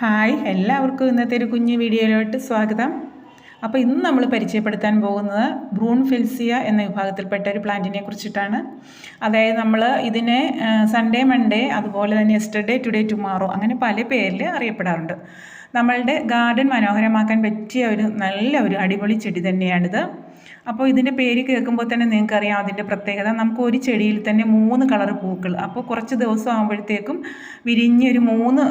Hi എല്ലാവർക്കും ഇന്നത്തെ ഒരു കുഞ്ഞു വീഡിയോയിലോട്ട് സ്വാഗതം. അപ്പോൾ ഇന്ന് നമ്മൾ പരിചയപ്പെടുത്താൻ പോകുന്നത് ബ്രൂൺ ഫിൽസിയ എന്ന വിഭാഗത്തിൽപ്പെട്ട ഒരു പ്ലാന്റിനെ കുറിച്ചിട്ടാണ്. അതായത് നമ്മൾ ഇതിനെ സൺഡേ മൺഡേ അതുപോലെ തന്നെ എസ്റ്റർഡേ ടുഡേ ടുമാറോ അങ്ങനെ പല പേരിൽ അറിയപ്പെടാറുണ്ട്. നമ്മളുടെ ഗാർഡൻ മനോഹരമാക്കാൻ പറ്റിയ ഒരു നല്ല ഒരു അടിപൊളി ചെടി തന്നെയാണിത്. അപ്പോൾ ഇതിന്റെ പേര് കേൾക്കുമ്പോൾ തന്നെ നിങ്ങൾക്കറിയാം അതിന്റെ പ്രത്യേകത. നമുക്ക് ഒരു ചെടിയിൽ തന്നെ മൂന്ന് കളർ പൂക്കൾ. അപ്പോൾ കുറച്ച് ദിവസം ആകുമ്പോഴത്തേക്കും വിരിഞ്ഞൊരു മൂന്ന്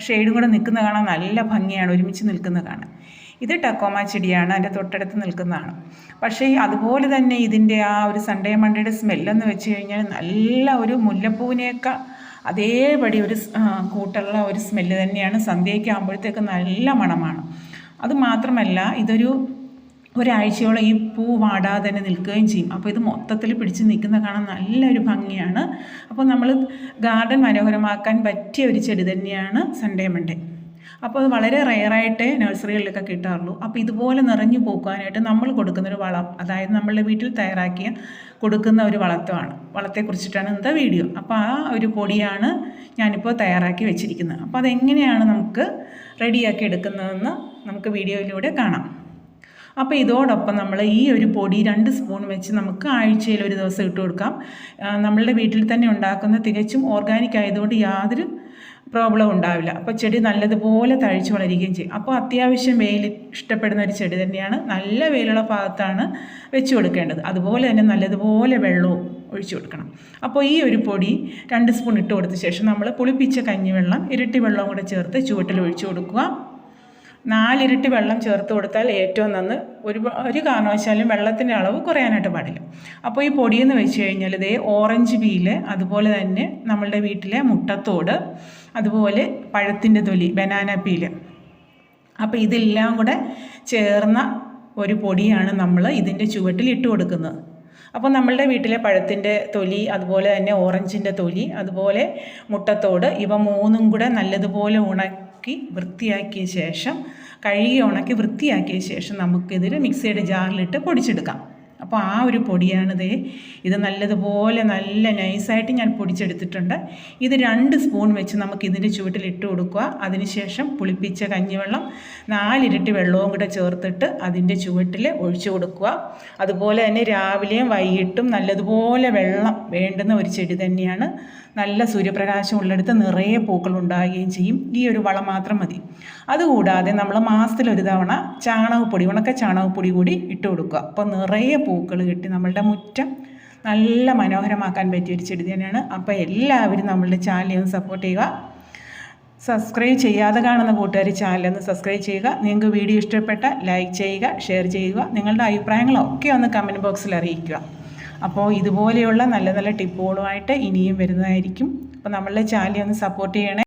ഷെയ്ഡും കൂടെ നിൽക്കുന്ന കാണാൻ നല്ല ഭംഗിയാണ്. ഒരുമിച്ച് നിൽക്കുന്ന കാണാൻ. ഇത് ടക്കോമ ചെടിയാണ്. അതിന്റെ തൊട്ടടുത്ത് നിൽക്കുന്നതാണ്. പക്ഷേ അതുപോലെ തന്നെ ഇതിന്റെ ആ ഒരു സൺഡേ മണ്ടയുടെ സ്മെല്ലെന്ന് വെച്ച് കഴിഞ്ഞാൽ നല്ല ഒരു മുല്ലപ്പൂവിനേക്കാൾ അതേപടി ഒരു കൂട്ടുള്ള ഒരു സ്മെല്ല് തന്നെയാണ്. സന്ധ്യയ്ക്ക് ആകുമ്പോഴത്തേക്ക് നല്ല മണമാണ്. അത് മാത്രമല്ല ഇതൊരു ഒരാഴ്ചയോളം ഈ പൂ വാടാതെ തന്നെ നിൽക്കുകയും ചെയ്യും. അപ്പോൾ ഇത് മൊത്തത്തിൽ പിടിച്ച് നിൽക്കുന്ന കാണാൻ നല്ലൊരു ഭംഗിയാണ്. അപ്പോൾ നമ്മൾ ഗാർഡൻ മനോഹരമാക്കാൻ പറ്റിയ ഒരു ചെടി തന്നെയാണ് സൺഡേ മൺഡേ അപ്പോൾ അത് വളരെ റെയറായിട്ടേ നഴ്സറികളിലൊക്കെ കിട്ടാറുള്ളൂ. അപ്പോൾ ഇതുപോലെ നിറഞ്ഞു പോക്കുവാനായിട്ട് നമ്മൾ കൊടുക്കുന്ന ഒരു വളം അതായത് നമ്മളുടെ വീട്ടിൽ തയ്യാറാക്കിയ കൊടുക്കുന്ന ഒരു വളത്വമാണ് വളത്തെക്കുറിച്ചിട്ടാണ് ഇന്നത്തെ വീഡിയോ. അപ്പോൾ ആ ഒരു പൊടിയാണ് ഞാനിപ്പോൾ തയ്യാറാക്കി വെച്ചിരിക്കുന്നത്. അപ്പോൾ അതെങ്ങനെയാണ് നമുക്ക് റെഡിയാക്കി എടുക്കുന്നതെന്ന് നമുക്ക് വീഡിയോയിലൂടെ കാണാം. അപ്പോൾ ഇതോടൊപ്പം നമ്മൾ ഈ ഒരു പൊടി രണ്ട് സ്പൂൺ വെച്ച് നമുക്ക് ആഴ്ചയിൽ ഒരു ദിവസം ഇട്ട് കൊടുക്കാം. നമ്മളുടെ വീട്ടിൽ തന്നെ ഉണ്ടാക്കുന്ന തികച്ചും ഓർഗാനിക് ആയതുകൊണ്ട് യാതൊരു പ്രോബ്ലം ഉണ്ടാവില്ല. അപ്പോൾ ചെടി നല്ലതുപോലെ തഴിച്ചു വളരുകയും ചെയ്യും. അപ്പോൾ അത്യാവശ്യം വെയിൽ ഇഷ്ടപ്പെടുന്ന ഒരു ചെടി തന്നെയാണ്. നല്ല വെയിലുള്ള ഭാഗത്താണ് വെച്ച് കൊടുക്കേണ്ടത്. അതുപോലെ തന്നെ നല്ലതുപോലെ വെള്ളവും ഒഴിച്ചു കൊടുക്കണം. അപ്പോൾ ഈ ഒരു പൊടി രണ്ട് സ്പൂൺ ഇട്ട് കൊടുത്ത ശേഷം നമ്മൾ പുളിപ്പിച്ച കഞ്ഞിവെള്ളം ഇരട്ടി വെള്ളവും കൂടെ ചേർത്ത് ചുവട്ടിൽ ഒഴിച്ചു കൊടുക്കുക. നാലിരട്ടി വെള്ളം ചേർത്ത് കൊടുത്താൽ ഏറ്റവും നന്ന് ഒരു ഒരു കാരണവശാലും വെള്ളത്തിന്റെ അളവ് കുറയാനായിട്ട് പാടില്ല. അപ്പോൾ ഈ പൊടിയെന്ന് വെച്ച് കഴിഞ്ഞാൽ ഇതേ ഓറഞ്ച് പീൽ അതുപോലെ തന്നെ നമ്മളുടെ വീട്ടിലെ മുട്ടത്തോട് അതുപോലെ പഴത്തിന്റെ തൊലി ബനാന പീൽ. അപ്പോൾ ഇതെല്ലാം കൂടെ ചേർന്ന ഒരു പൊടിയാണ് നമ്മൾ ഇതിന്റെ ചുവട്ടിൽ ഇട്ട് കൊടുക്കുന്നത്. അപ്പോൾ നമ്മളുടെ വീട്ടിലെ പഴത്തിന്റെ തൊലി അതുപോലെ തന്നെ ഓറഞ്ചിന്റെ തൊലി അതുപോലെ മുട്ടത്തോട് ഇവ മൂന്നും കൂടെ നല്ലതുപോലെ ഉണക്കി വൃത്തിയാക്കിയ ശേഷം കഴുകി ഉണക്കി വൃത്തിയാക്കിയ ശേഷം നമുക്കിതിൽ മിക്സിയുടെ ജാറിലിട്ട് പൊടിച്ചെടുക്കാം. അപ്പോൾ ആ ഒരു പൊടിയാണിത് ഇത് നല്ലതുപോലെ നല്ല നൈസായിട്ട് ഞാൻ പൊടിച്ചെടുത്തിട്ടുണ്ട്. ഇത് രണ്ട് സ്പൂൺ വെച്ച് നമുക്ക് ഇതിന്റെ ചുവട്ടിൽ കൊടുക്കുക. അതിനുശേഷം പുളിപ്പിച്ച കഞ്ഞിവെള്ളം നാലിരട്ടി വെള്ളവും കൂടെ ചേർത്തിട്ട് അതിന്റെ ചുവട്ടിൽ ഒഴിച്ചു കൊടുക്കുക. അതുപോലെ തന്നെ രാവിലെയും വൈകിട്ടും നല്ലതുപോലെ വെള്ളം വേണ്ടുന്ന ഒരു ചെടി തന്നെയാണ് നല്ല സൂര്യപ്രകാശം ഉള്ളിടത്ത് നിറയെ പൂക്കൾ ഉണ്ടാകുകയും ചെയ്യും. ഈ ഒരു വളം മാത്രം മതി. അതുകൂടാതെ നമ്മൾ മാസത്തിൽ ഒരു തവണ ചാണകപ്പൊടി ഉണക്ക ചാണകപ്പൊടി കൂടി ഇട്ട് കൊടുക്കുക. അപ്പോൾ നിറയെ പൂക്കൾ കിട്ടി നമ്മളുടെ മുറ്റം നല്ല മനോഹരമാക്കാൻ പറ്റിയ ഒരു ചെടി തന്നെയാണ്. അപ്പോൾ എല്ലാവരും നമ്മളുടെ ഒന്ന് സപ്പോർട്ട് ചെയ്യുക. സബ്സ്ക്രൈബ് ചെയ്യാതെ കാണുന്ന കൂട്ടുകാർ ചാനലൊന്ന് സബ്സ്ക്രൈബ് ചെയ്യുക. നിങ്ങൾക്ക് വീഡിയോ ഇഷ്ടപ്പെട്ട ലൈക്ക് ചെയ്യുക ഷെയർ ചെയ്യുക. നിങ്ങളുടെ അഭിപ്രായങ്ങളൊക്കെ ഒന്ന് കമന്റ് ബോക്സിൽ അറിയിക്കുക. അപ്പോൾ ഇതുപോലെയുള്ള നല്ല നല്ല ടിപ്പുകളുമായിട്ട് ഇനിയും വരുന്നതായിരിക്കും. അപ്പോൾ നമ്മളുടെ ചാനലിനെ ഒന്ന് സപ്പോർട്ട് ചെയ്യണേ.